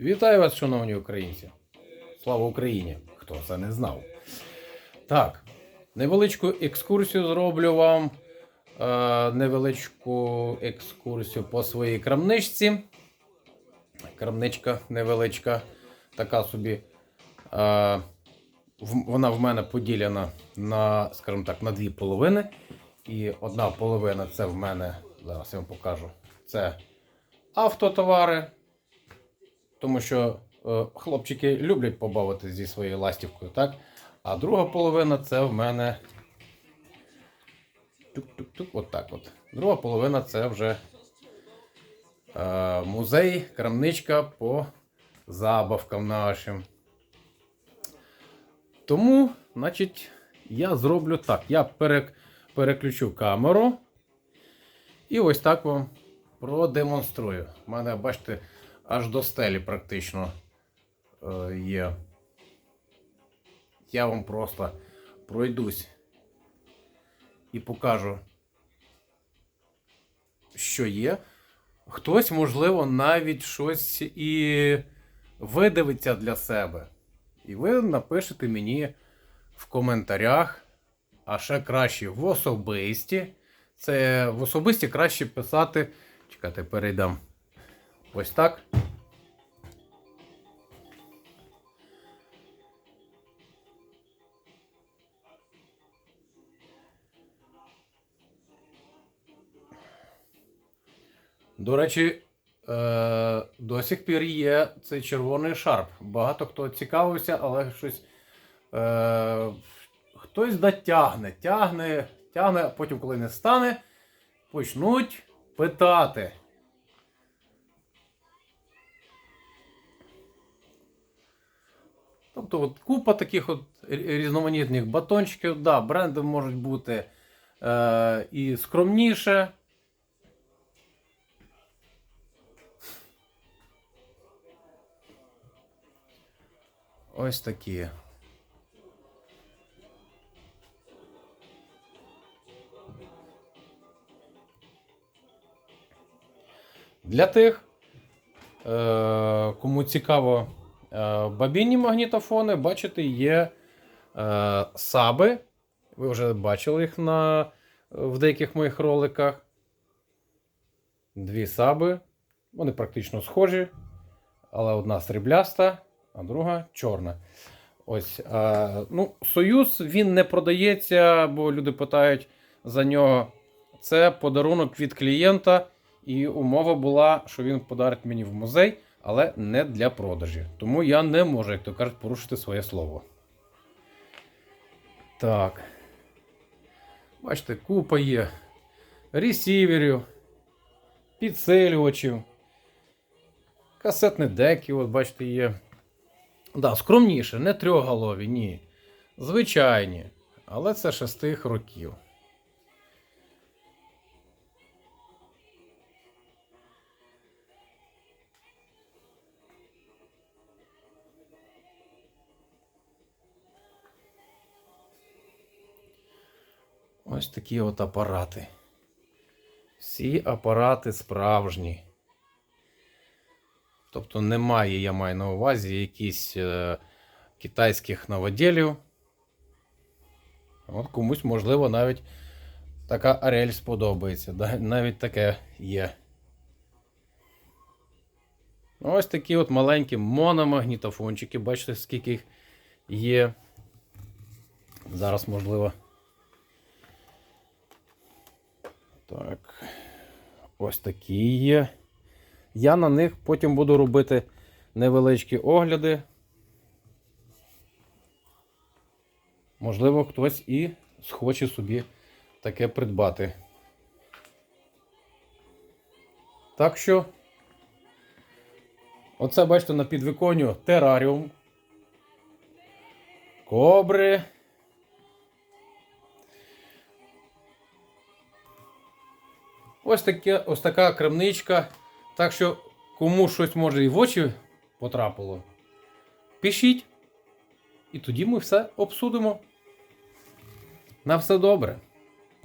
Вітаю вас, шановні українці! Слава Україні! Хто це не знав. Так, невеличку екскурсію зроблю вам. Е, невеличку екскурсію по своїй крамничці. Крамничка невеличка, така собі. Е, вона в мене поділена на, скажімо так, на дві половини. І одна половина це в мене, зараз я вам покажу. Це автотовари. Тому що е, хлопчики люблять побавитися зі своєю ластівкою, так? А друга половина це в мене. Тук-тук-тук, от так от. Друга половина це вже е, музей, крамничка по забавкам нашим. Тому, значить, я зроблю так. Я перек, переключу камеру. І ось так вам продемонструю. У мене, бачите, аж до стелі практично е, є. Я вам просто пройдусь і покажу, що є. Хтось, можливо, навіть щось і видивиться для себе. І ви напишете мені в коментарях, а ще краще в особисті. Це в особисті краще писати. Чекайте, перейдам. Ось так. До речі, е, до сих пір є цей червоний шарп. Багато хто цікавився, але щось. Е, хтось да тягне, тягне, тягне, а потім, коли не стане, почнуть питати. Тобто от купа таких от різноманітних батончиків. Да, бренди можуть бути е, і скромніше. Ось такі. Для тих, е, кому цікаво бабінні магнітофони, бачите, є е, саби. Ви вже бачили їх на, в деяких моїх роликах. Дві саби. Вони практично схожі, але одна срібляста, а друга чорна. Ось, е, ну, Союз він не продається, бо люди питають за нього. Це подарунок від клієнта. І умова була, що він подарить мені в музей, але не для продажі. Тому я не можу, як то кажуть, порушити своє слово. Так. Бачите, купа є ресіверів, підсилювачів, касетні деки, от бачите, є. Да, скромніше, не трьохголові, ні. Звичайні. Але це шестих років. Ось такі от апарати. Всі апарати справжні. Тобто немає, я маю на увазі, якісь е, китайських новоделів. От комусь, можливо, навіть така Арель сподобається. Навіть таке є. Ось такі от маленькі мономагнітофончики. Бачите, скільки їх є. Зараз, можливо. Так. Ось такі є. Я на них потім буду робити невеличкі огляди. Можливо, хтось і схоче собі таке придбати. Так що, оце бачите на підвіконню тераріум. Кобри. Ось, таке, ось така крамничка. Так що, кому щось може і в очі потрапило, пишіть. І тоді ми все обсудимо. На все добре.